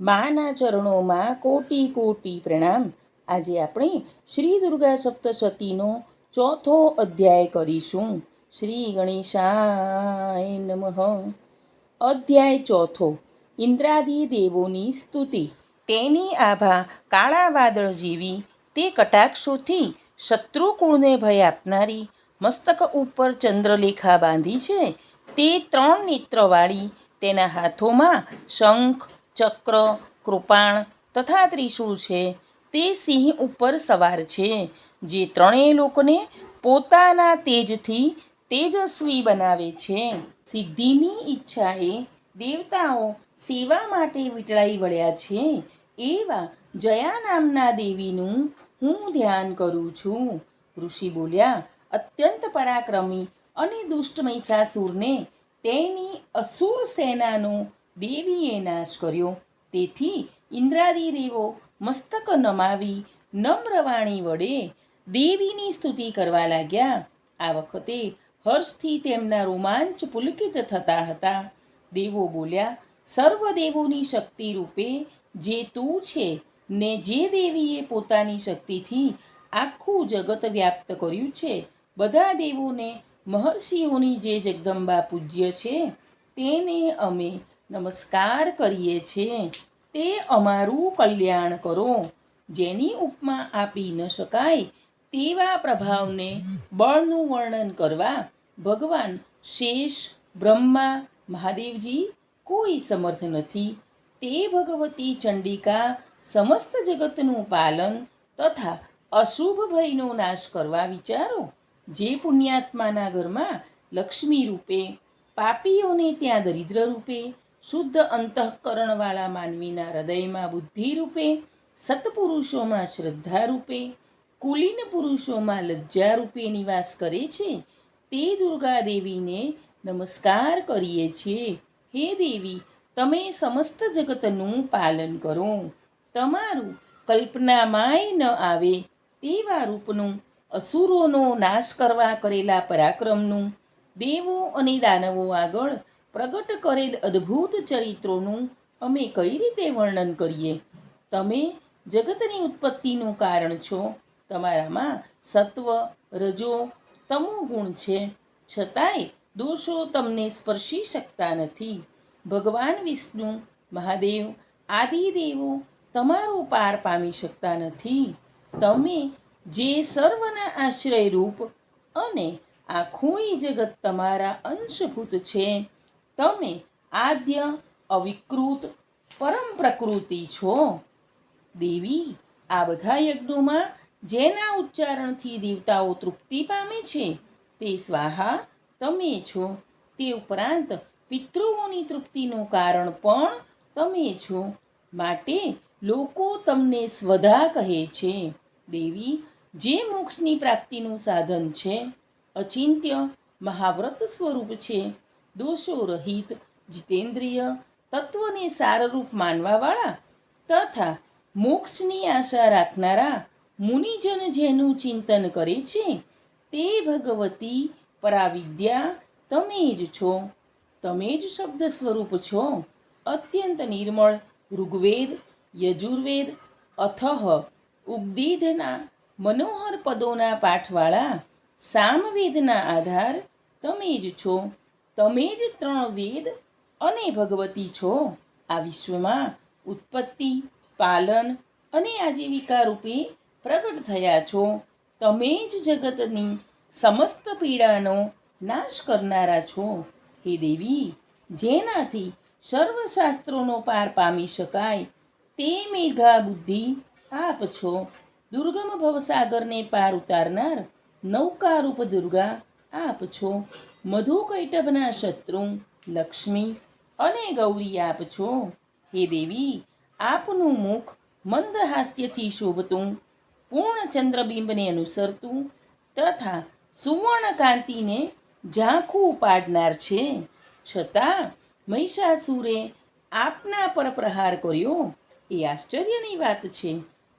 માના ચરણોમાં કોટી કોટી પ્રણામ. આજે આપણે શ્રી દુર્ગા સપ્તશતીનો ચોથો અધ્યાય કરીશું. શ્રી ગણેશાય નમઃ. અધ્યાય ચોથો. ઇન્દ્રાદિ દેવોની સ્તુતિ. તેની આભા કાળા વાદળ જેવી, તે કટાક્ષોથી શત્રુકુળને ભય આપનારી, મસ્તક ઉપર ચંદ્રલેખા બાંધી છે. તે ત્રણ નેત્રવાળી, તેના હાથોમાં શંખ ચક્ર, કૃપાણ તથા ત્રિશુળ છે. તે સિંહ ઉપર સવાર છે. જે ત્રણેય લોકોને પોતાના તેજથી તેજસ્વી બનાવે છે. સિદ્ધિની ઈચ્છાએ દેવતાઓ સેવા માટે વીટળાઈ વળ્યા છે. એવા જયા નામના દેવીનું હું ધ્યાન કરું છું. ઋષિ બોલ્યા, અત્યંત પરાક્રમી અને દુષ્ટ મહિષાસુરને તેની અસુર સેનાનો દેવીએ નાશ કર્યો. તેથી ઇન્દ્રાદી દેવો મસ્તક નમાવી નમ્રવાણી વડે દેવીની સ્તુતિ કરવા લાગ્યા. આ વખતે હર્ષથી તેમના રોમાંચ પુલકિત થતા હતા. દેવો બોલ્યા સર્વદેવોની શક્તિ રૂપે જે તું છે ને જે દેવીએ પોતાની શક્તિથી આખું જગત વ્યાપ્ત કર્યું છે, બધા દેવોને મહર્ષિઓની જે જગદંબા પૂજ્ય છે, તેને અમે નમસ્કાર કરીએ છીએ. તે અમારું કલ્યાણ કરો. જેની ઉપમા આપી ન શકાય તેવા પ્રભાવને બળનું વર્ણન કરવા ભગવાન શેષ, બ્રહ્મા, મહાદેવજી કોઈ સમર્થ નથી. તે ભગવતી ચંડિકા સમસ્ત જગતનું પાલન તથા અશુભ ભયનો નાશ કરવા વિચારો. જે પુણ્યાત્માના ઘરમાં લક્ષ્મી રૂપે, પાપીઓને ત્યાં દરિદ્ર રૂપે શુદ્ધ અંતઃકરણવાળા માનવીના હૃદયમાં બુદ્ધિ રૂપે સત્પુરુષોમાં શ્રદ્ધા રૂપે કુલીન પુરુષોમાં લજ્જા રૂપે નિવાસ કરે છે, તે દુર્ગા દેવીને નમસ્કાર કરીએ છીએ. હે દેવી, તમે સમસ્ત જગતનું પાલન કરો. તમારું કલ્પનામાંય ન આવે, તેવા રૂપનું અસુરોનો નાશ કરવા કરેલા પરાક્રમનું દેવો અને દાનવો આગળ પ્રગટ કરેલ અદ્ભુત ચરિત્રોનું અમે કઈ રીતે વર્ણન કરીએ? તમે જગતની ઉત્પત્તિનું કારણ છો. તમારામાં સત્વ, રજો, તમો ગુણ છે. છતાંય દોષો તમને સ્પર્શી શકતા નથી. ભગવાન વિષ્ણુ, મહાદેવ, આદિદેવો તમારો પાર પામી શકતા નથી. તમે જે સર્વના આશ્રય રૂપ અને આખુંય જગત તમારા અંશભૂત છે. તમે આદ્ય અવિકૃત પરમ પ્રકૃતિ છો. દેવી, આ બધા યજ્ઞોમાં જેના ઉચ્ચારણથી દેવતાઓ તૃપ્તિ પામે છે, તે સ્વાહા તમે છો. તે ઉપરાંત પિતૃઓની તૃપ્તિનું કારણ પણ તમે છો. માટે લોકો તમને સ્વધા કહે છે. દેવી, જે મોક્ષની પ્રાપ્તિનું સાધન છે, અચિંત્ય મહાવ્રત સ્વરૂપ છે. દોષો રહિત જીતેન્દ્રિય તત્વને સારરૂપ માનવાવાળા તથા મોક્ષની આશા રાખનારા મુનિજન જેનું ચિંતન કરે છે, તે ભગવતી પરાવિદ્યા તમે જ છો. તમે જ શબ્દ સ્વરૂપ છો. અત્યંત નિર્મળ ઋગ્વેદ, યજુર્વેદ અથહ ઉગ્દીધના મનોહર પદોના પાઠવાળા સામવેદના આધાર તમે જ છો. તમે જ ત્રણ વેદ અને ભગવતી છો. આ વિશ્વમાં ઉત્પત્તિ, પાલન અને આજીવિકા રૂપે પ્રગટ થયા છો. તમે જ જગતની સમસ્ત પીડાનો નાશ કરનારા છો. હે દેવી, જેનાથી સર્વશાસ્ત્રોનો પાર પામી શકાય તે મેઘા બુદ્ધિ આપ છો. દુર્ગમ ભવસાગરને પાર ઉતારનાર નૌકારૂપ દુર્ગા આપ છો. મધુ કૈટભના શત્રુ, લક્ષ્મી અને ગૌરી આપ છો. હે દેવી, આપનું મુખ મંદ હાસ્યથી શોભતું, પૂર્ણ ચંદ્રબિંબને અનુસરતું તથા સુવર્ણ કાંતિને ઝાંખું પાડનાર છે. છતાં મહિષાસુરે આપના પર પ્રહાર કર્યો. એ આશ્ચર્યની વાત છે.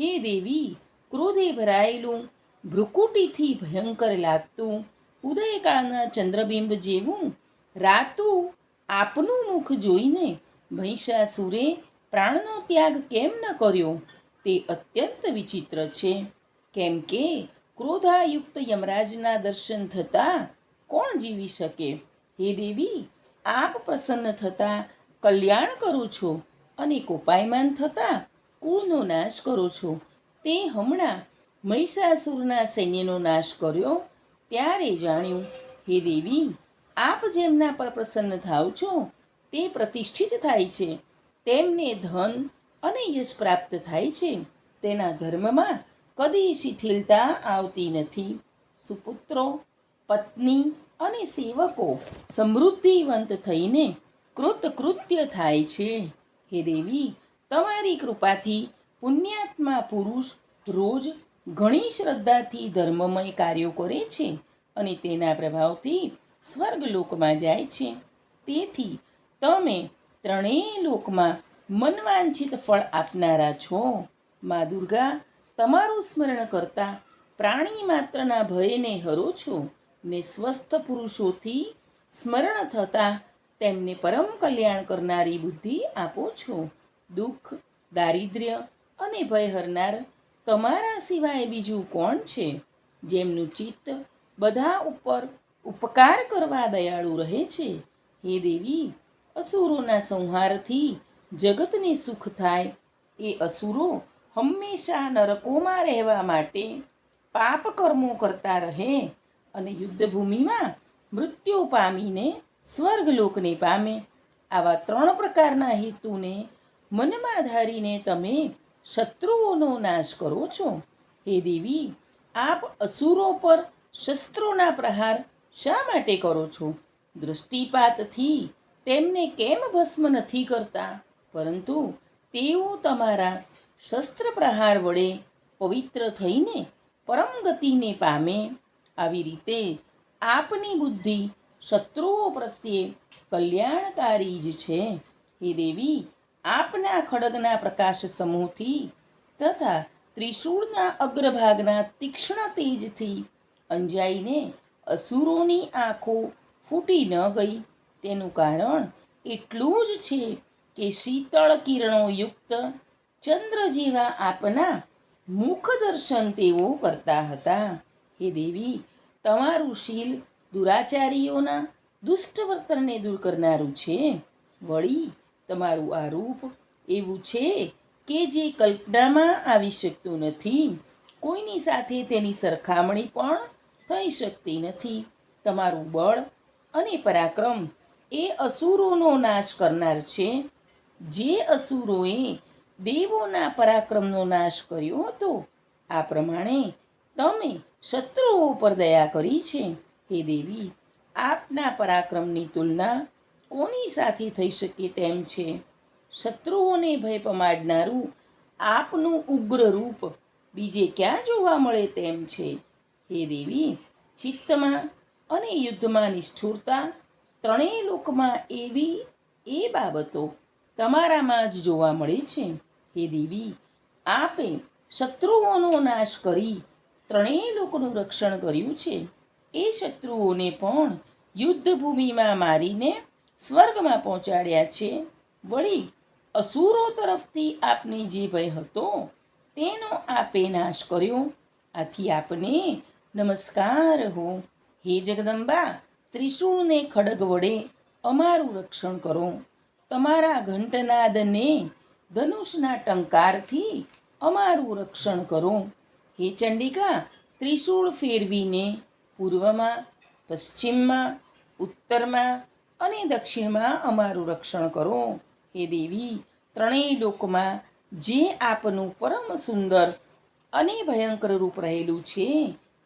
હે દેવી, ક્રોધે ભરાયેલું ભ્રુકુટીથી ભયંકર લાગતું ઉદયકાળના ચંદ્રબિંબ જેવું રાતું આપનું મુખ જોઈને મહિષાસુરે પ્રાણનો ત્યાગ કેમ ન કર્યો? તે અત્યંત વિચિત્ર છે. કેમ કે ક્રોધાયુક્ત યમરાજના દર્શન થતાં કોણ જીવી શકે? હે દેવી, આપ પ્રસન્ન થતાં કલ્યાણ કરો છો અને કોપાયમાન થતાં કુળનો નાશ કરો છો. તે હમણાં મહિષાસુરના સૈન્યનો નાશ કર્યો ત્યારે જાણ્યું, હે દેવી, આપ જેમના પર પ્રસન્ન થાવ છો, તે પ્રતિષ્ઠિત થાય છે. તેમને ધન અને યશ પ્રાપ્ત થાય છે. તેના ધર્મમાં કદી શિથિલતા આવતી નથી. સુપુત્રો, પત્ની અને સેવકો સમૃદ્ધિવંત થઈને કૃતકૃત્ય થાય છે. હે દેવી, તમારી કૃપાથી પુણ્યાત્મા પુરુષ રોજ ઘણી શ્રદ્ધાથી ધર્મમય કાર્યો કરે છે અને તેના પ્રભાવથી સ્વર્ગલોકમાં જાય છે. તેથી તમે ત્રણેય લોકમાં મનવાંછિત ફળ આપનારા છો. મા દુર્ગા, તમારું સ્મરણ કરતા પ્રાણી માત્રના ભયને હરો છો ને સ્વસ્થ પુરુષોથી સ્મરણ થતાં તેમને પરમ કલ્યાણ કરનારી બુદ્ધિ આપો છો. દુઃખ, દારિદ્ર્ય અને ભય હરનાર તમારા સિવાય બીજું કોણ છે? જેમનું ચિત્ત બધા ઉપર ઉપકાર કરવા દયાળુ રહે છે? હે દેવી, અસુરોના સંહારથી જગતને સુખ થાય. એ અસુરો હંમેશા નરકોમાં રહેવા માટે પાપ કર્મો કરતા રહે અને યુદ્ધભૂમિમાં મૃત્યુ પામીને સ્વર્ગલોકને પામે. આવા ત્રણ પ્રકારના હેતુને મનમાં ધારીને તમે શત્રુઓનો નાશ કરો છો. હે દેવી, આપ અસુરો પર શસ્ત્રોના પ્રહાર શા માટે કરો છો? દૃષ્ટિપાતથી તેમને કેમ ભસ્મ નથી કરતા? પરંતુ તેઓ તમારા શસ્ત્ર પ્રહાર વડે પવિત્ર થઈને પરમ ગતિને પામે. આવી રીતે આપની બુદ્ધિ શત્રુઓ પ્રત્યે કલ્યાણકારી જ છે. હે દેવી આપના ખડગના પ્રકાશ સમૂહથી તથા ત્રિશૂળના અગ્રભાગના તીક્ષ્ણ તેજથી અંજાઈને અસુરોની આંખો ફૂટી ન ગઈ. તેનું કારણ એટલું જ છે કે શીતળ કિરણોયુક્ત ચંદ્ર જેવા આપના મુખ દર્શન તેઓ કરતા હતા. હે દેવી, તમારું શીલ દુરાચારીઓના દુષ્ટ વર્તનને દૂર કરનારું છે. વળી તમારું આ રૂપ એવું છે કે જે કલ્પનામાં આવી શકતું નથી. કોઈની સાથે તેની સરખામણી પણ થઈ શકતી નથી. તમારું બળ અને પરાક્રમ એ અસુરોનો નાશ કરનાર છે. જે અસુરોએ દેવોના પરાક્રમનો નાશ કર્યો હતો, આ પ્રમાણે તમે શત્રુઓ પર દયા કરી છે. હે દેવી, આપના પરાક્રમની તુલના કોની સાથે થઈ શકે તેમ છે? શત્રુઓને ભય પમાડનારું આપનું ઉગ્ર રૂપ બીજે ક્યાં જોવા મળે તેમ છે? હે દેવી, ચિત્તમાં અને યુદ્ધમાં નિષ્ઠુરતા ત્રણેય લોકમાં એવી એ બાબતો તમારામાં જ જોવા મળે છે. હે દેવી, આપે શત્રુઓનો નાશ કરી ત્રણેય લોકોનું રક્ષણ કર્યું છે. એ શત્રુઓને પણ યુદ્ધભૂમિમાં મારીને સ્વર્ગમાં પહોંચાડ્યા છે. વળી અસુરો તરફથી આપને જે ભય હતો, તેનો આપે નાશ કર્યો. આથી આપને નમસ્કાર હો. હે જગદંબા, ત્રિશૂળને ખડગ વડે અમારું રક્ષણ કરો. તમારા ઘંટનાદને ધનુષના ટંકારથી અમારું રક્ષણ કરો. હે ચંડિકા, ત્રિશૂળ ફેરવીને પૂર્વમાં, પશ્ચિમમાં, ઉત્તરમાં અને દક્ષિણમાં અમારું રક્ષણ કરો. હે દેવી, ત્રણેય લોકમાં જે આપનું પરમ સુંદર અને ભયંકર રૂપ રહેલું છે,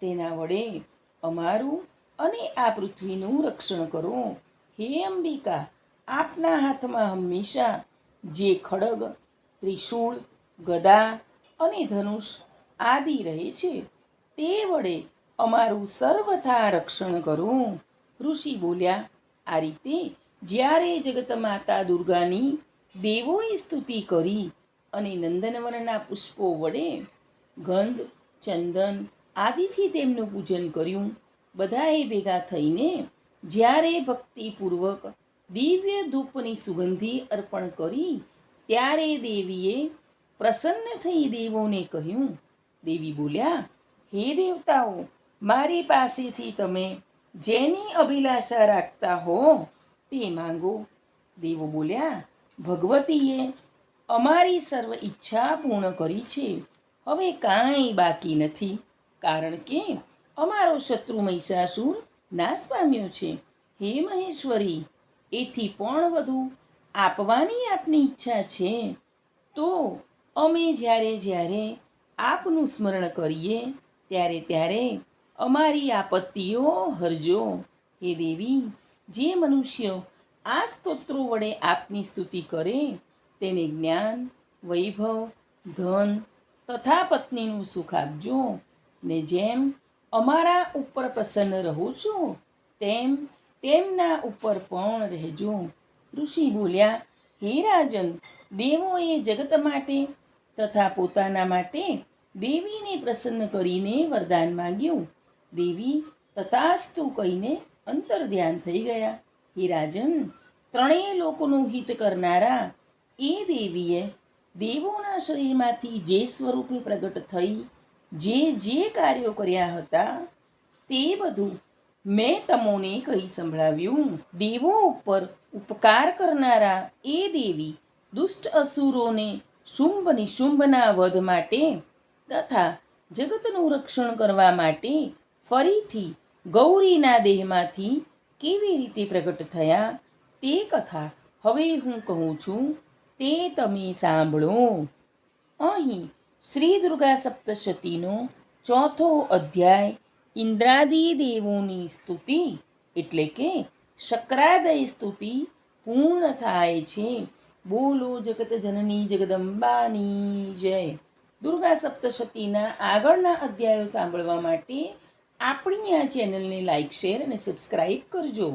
તેના વડે અમારું અને આ પૃથ્વીનું રક્ષણ કરો. હે અંબિકા, આપના હાથમાં હંમેશા જે ખડગ, ત્રિશૂળ, ગદા અને ધનુષ આદિ રહે છે, તે વડે અમારું સર્વથા રક્ષણ કરો. ઋષિ બોલ્યા આ રીતે જ્યારે જગત માતા દુર્ગાની દેવોએ સ્તુતિ કરી અને નંદનવનના પુષ્પો વડે ગંધ, ચંદન આદિથી તેમનું પૂજન કર્યું, બધાએ ભેગા થઈને જ્યારે ભક્તિપૂર્વક દિવ્ય ધૂપની સુગંધી અર્પણ કરી, ત્યારે દેવીએ પ્રસન્ન થઈ દેવોને કહ્યું, દેવી બોલ્યા, હે દેવતાઓ, મારી પાસેથી તમે જેની અભિલાષા રાખતા હો, તે માંગો. દેવો બોલ્યા, ભગવતીએ અમારી સર્વ ઈચ્છા પૂર્ણ કરી છે. હવે કાંઈ બાકી નથી, કારણ કે અમારો શત્રુ મહિષાસુર નાશ પામ્યો છે. હે મહેશ્વરી, એથી પણ વધુ આપવાની આપની ઈચ્છા છે. તો અમે જ્યારે જ્યારે આપનું સ્મરણ કરીએ, ત્યારે ત્યારે અમારી આપત્તિઓ હરજો, હે દેવી, જે મનુષ્ય આ સ્તોત્રો વડે આપની સ્તુતિ કરે, તેને જ્ઞાન, વૈભવ, ધન તથા પત્નીનું સુખ આપજો. ને જેમ અમારા ઉપર પ્રસન્ન રહો છો, તેમ તેમના ઉપર પણ રહેજો. ઋષિ બોલ્યા, હે રાજન, દેવોએ જગત માટે તથા પોતાના માટે દેવીને પ્રસન્ન કરીને વરદાન માંગ્યું. દેવી તથાસ્તુ કહીને અંતર ધ્યાન થઈ ગયા. હે રાજન, ત્રણેય લોકોનું હિત કરનારા એ દેવીએ દેવોના શરીરમાંથી જે સ્વરૂપે પ્રગટ થઈ, જે જે કાર્યો કર્યા હતા, તે બધું મેં તમોને કહી સંભળાવ્યું. દેવો ઉપર ઉપકાર કરનારા એ દેવી દુષ્ટ અસુરોને શુંભ નિશુંભના વધ માટે તથા જગતનું રક્ષણ કરવા માટે ફરીથી ગૌરીના દેહમાંથી કેવી રીતે પ્રગટ થયા તે કથા હવે હું કહું છું, તે તમે સાંભળો. અહીં શ્રી દુર્ગા સપ્તશતીનો ચોથો અધ્યાય ઇન્દ્રાદિ દેવોની સ્તુતિ એટલે કે શક્રાદય સ્તુતિ પૂર્ણ થાય છે. બોલો જગત જનની જગદંબાની જય. દુર્ગા સપ્તશતીના આગળના અધ્યાયો સાંભળવા માટે આપણી આ ચેનલને લાઇક શેર અને સબસ્ક્રાઈબ કરજો.